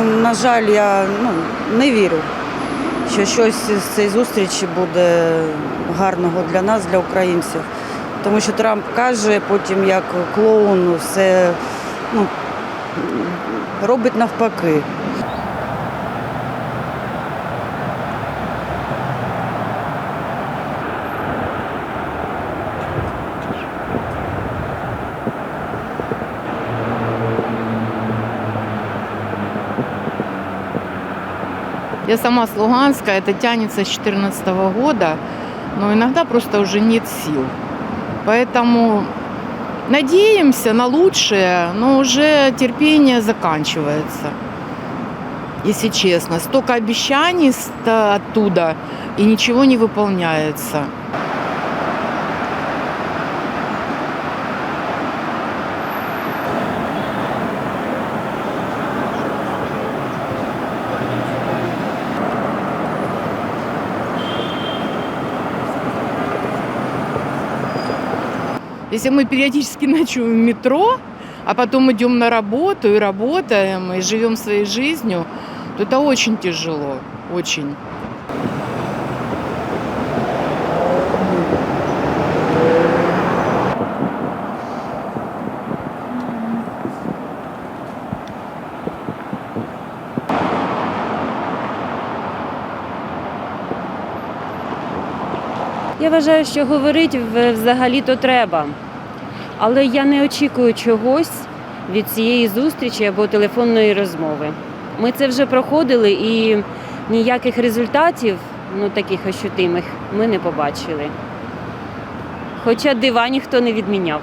На жаль, я ну, не вірю, що щось з цієї зустрічі буде гарного для нас, для українців. Тому що Трамп каже, потім як клоун все ну, робить навпаки. Я сама с Луганска, это тянется с 2014 года, но иногда просто уже нет сил. Поэтому надеемся на лучшее, но уже терпение заканчивается. Если честно, столько обещаний с- оттуда, и ничего не выполняется. Если мы периодически ночуем в метро, а потом идем на работу и работаем, и живем своей жизнью, то это очень тяжело, очень. Я вважаю, що говорити взагалі-то треба. Але я не очікую чогось від цієї зустрічі або телефонної розмови. Ми це вже проходили і ніяких результатів, ну таких ощутимих, ми не побачили. Хоча дива ніхто не відміняв.